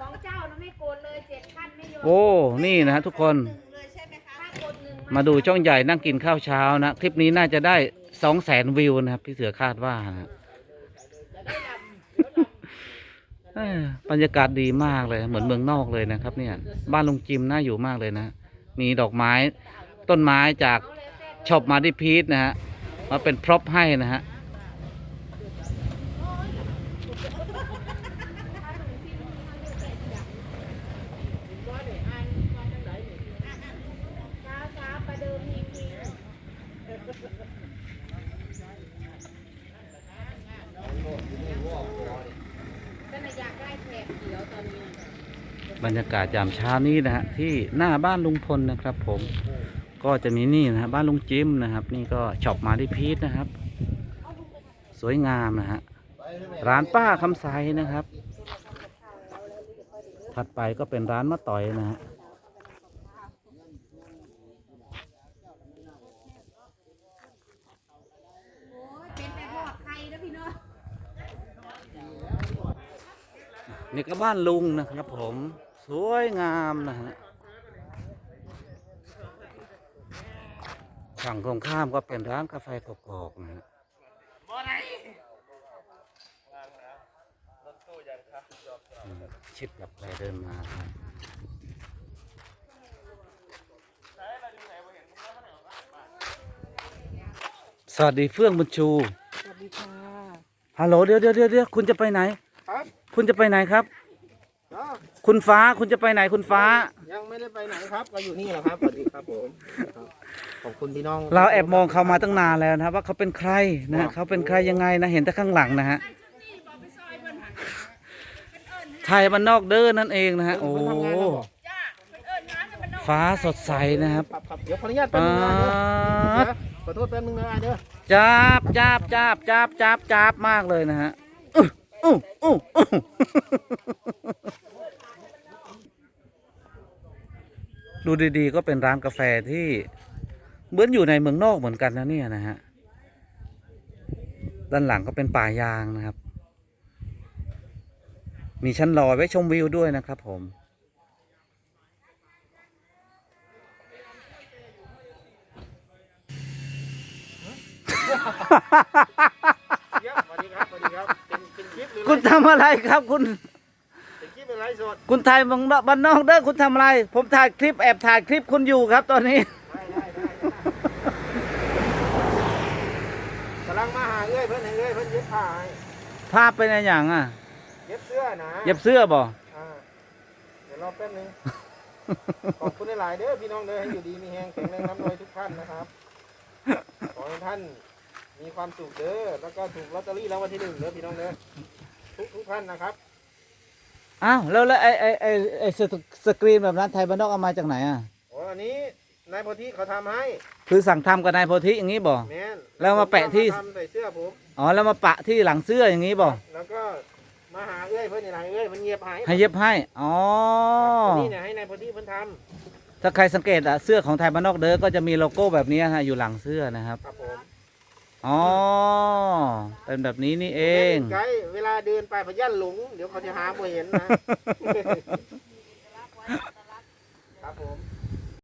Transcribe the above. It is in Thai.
ของเจ้านะไม่โกนเลยเจ็ดขั้นไม่ยอมโอ้ นี่นะฮะทุกคนเลยใช่ไหมคะถ้ากดหนึ่งมาดูช่องใหญ่นั่งกินข้าวเช้านะ คลิปนี้น่าจะได้สองแสนวิวนะครับ พี่เสือคาดว่านะเอ้ยบรรยากาศดีมากเลยเหมือนเมืองนอกเลยนะครับ เนี่ย บ้านลุงจิมน่าอยู่มากเลยนะ มีดอกไม้ต้นไม้จากช็อปมาดิพีทนะฮะมาเป็นพร็อพให้นะฮะ ช้าช้าประเดิมทีทีก็น่ะอยากได้แถ บรรยากาศยามเช้านี้นะฮะที่หน้าบ้านลุงพลนะครับ ผมก็จะมีนี่นะฮะบ้านลุงจิมนะครับ นี่ก็ช็อปมาที่พีทนะครับ สวยงามนะฮะร้านป้าคำไซนะครับ ถัดไปก็เป็นร้านมะต่อยนะฮะ โอ้ยเป็นแต่ทอดไข่นะพี่เนาะ นี่ก็บ้านลุงนะครับผมสวยงามนะฮะฝั่งตรงข้ามก็เป็นร้านกาแฟกอกๆนะฮะอืมชิดกับไปเดินมาครับสวัสดีเฟื่องบุญชู สวัสดีค่ะ ฮัลโหลเดี๋ยวเดี๋ยวเดี๋ยวเดี๋ยวคุณจะไปไหน ครับ คุณจะไปไหนครับก็คุณฟ้าคุณจะไปไหนคุณฟ้า ยังไม่ได้ไปไหนครับก็อยู่นี่แหละครับสวัสดีครับผมครับขอบคุณพี่น้องเราแอบมองเขามาตั้งนานแล้วนะครับ ว่าเขาเป็นใครนะฮะเขาเป็นใครยังไงนะเห็นแต่ข้างหลังนะฮะไทยบ้านนอกเด้อนั่นเองนะฮะโอ้ฟ้าสดใสนะครับ ครับครับเดี๋ยวขออนุญาตแป๊บป๊านึงนะดเด้อเดี๋ยวขอโทษแป๊บนึงนะเด้อจับจับจับจับจับจับมากเลยนะฮะ อู้อู้อู้อดูดีๆ ก็เป็นร้านกาแฟที่เหมือนอยู่ในเมืองนอกเหมือนกันนะเนี่ยนะฮะ ด้านหลังก็เป็นป่ายางนะครับ มีชั้นลอยไว้ชมวิวด้วยนะครับผม สวัสดีครับ สวัสดีครับ เป็นเป็นคลิปหรือคุณทำอะไรครับคุณ เป็นคลิปเป็นไลฟ์สดคุณถ่ายบังบ้านนอกเด้อคุณทำอะไร ผมถ่ายคลิปแอบถ่ายคลิปคุณอยู่ครับตอนนี้ ได้ได้ได้กำลังมาหาเอ้ยเพิ่นให้เอ้ยเพิ่นเย็บผ้าให้ภาพเป็นอะไรอย่างอะเย็บเสื้อนะเย็บเสื้อบ่อ่าเดี๋ยวรอแป๊บนึงขอบคุณหลายๆเด้อพี่น้องเด้อให้อยู่ดีมีแฮงแข็งแรงน้ำรวยทุกท่านนะครับขอให้ท่าน มีความสุขเด้อแล้วก็ถูกลอตเตอรี่รางวัลที่หนึ่งเด้อพี่น้องเด้อทุกทุกท่านนะครับอ้าวแล้วแล้วไอ้ไอ้ไอ้ไอ้สตสกรีนแบบนั้นไทยบ้านนอกเอามาจากไหนอะโอ้อันนี้นายโพธิเขาทำให้คือสั่งทำกับนายโพธิอย่างนี้บ่ แม่นแล้วมาแปะที่ ผมก็ทำใส่เสื้อผม อ๋อแล้วมาปะที่หลังเสื้ออย่างนี้บ่แล้วก็มาหาเอ้ยเพื่อนนี่ไรเอ้ยมันเงียบหายให้เย็บให้อ๋อนี่เนี่ยให้นายโพธิเพิ่นทถ้าใครสังเกตอะเสื้อของไทยบ้านนอกเด้อก็จะมีโลโก้แบบนี้ฮะอยู่หลังเสื้อนะครับำครับผม อ๋อ เป็นแบบนี้นี่เอง ไกด์เวลาเดินไปพยันหลง เดี๋ยวเขาจะหาบ่เห็นนะ ครับผม